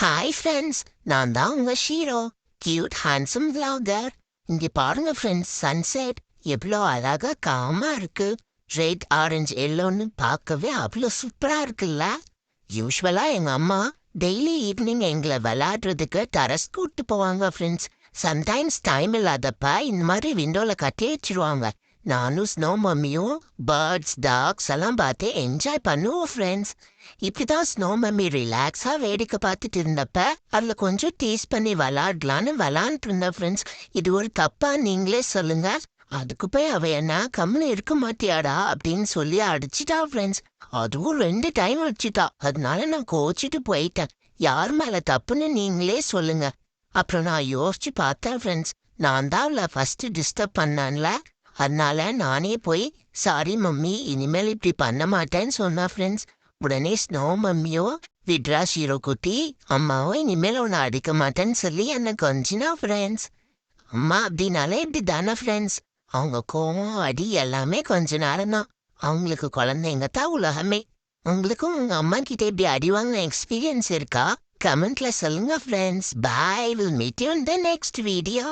Hi friends நான் தான் உங்க ஷீரோ கியூட் ஹேண்ட்ஸம் vlogger. இங்க பாருங்க ஃப்ரெண்ட்ஸ் சன்செட் எவ்வளோ அழகா காமா இருக்கு. ரெட் ஆரஞ்சு எல்லோன்னு பார்க்கவே அவ்வளோ சூப்பரா இருக்குல்ல? யூஸ்வலா எங்க அம்மா டெய்லி ஈவினிங் எங்களை விளையாடுறதுக்கு டரஸ் கூட்டு போவாங்க ஃப்ரெண்ட்ஸ் சம்டைம்ஸ் டைம் இல்லாதப்ப இந்த மாதிரி விண்டோல கட்டி வச்சிருவாங்க. நானும் ஸ்னோ மம்மியும் பேர்ட்ஸ் டாக்ஸ் எல்லாம் பார்த்து என்ஜாய் பண்ணுவோம் ஃப்ரெண்ட்ஸ் இப்படிதான் ஸ்னோ மம்மி ரிலாக்ஸா வேடிக்கை பார்த்துட்டு இருந்தப்ப அதுல கொஞ்சம் டீஸ் பண்ணி விளாடலான்னு விளாண்டுட்டு இருந்தேன் ஃப்ரெண்ட்ஸ் இது ஒரு தப்பா நீங்களே சொல்லுங்க. அதுக்கு போய் அவ என்ன கம்முன்னு இருக்க மாட்டியாடா அப்படின்னு சொல்லி அடிச்சிட்டா ஃப்ரெண்ட்ஸ் அதுவும் ரெண்டு டைம் அடிச்சிட்டா. அதனால நான் கோச்சிட்டு போயிட்டேன். யார் மேல தப்புன்னு நீங்களே சொல்லுங்க. அப்புறம் நான் யோசிச்சு பார்த்தேன் ஃப்ரெண்ட்ஸ் நான் தான் அவளை ஃபர்ஸ்ட் டிஸ்டர்ப் பண்ணேன்ல. அதனால நானே போய் சாரி மம்மி இனிமேல் இப்படி பண்ண மாட்டேன்னு சொன்னா ஃப்ரெண்ட்ஸ் உடனே ஸ்னோ மம்மியோ விட்ரா ஷீரோ குட்டி அம்மாவோ இனிமேல் உன்னை அடிக்க மாட்டேன்னு சொல்லி என்னை கொஞ்சினா ஃப்ரெண்ட்ஸ் அம்மா அப்படின்னாலே இப்படி தானே ஃப்ரெண்ட்ஸ் அவங்க கோவம் அடி எல்லாமே கொஞ்ச நேரம் தான் அவங்களுக்கு குழந்தைங்க தான் உலகமே. உங்களுக்கும் உங்க அம்மா கிட்ட இப்படி அடி வாங்கின எக்ஸ்பீரியன்ஸ் இருக்கா? கமெண்ட்ல சொல்லுங்க friends bye will meet you in the next video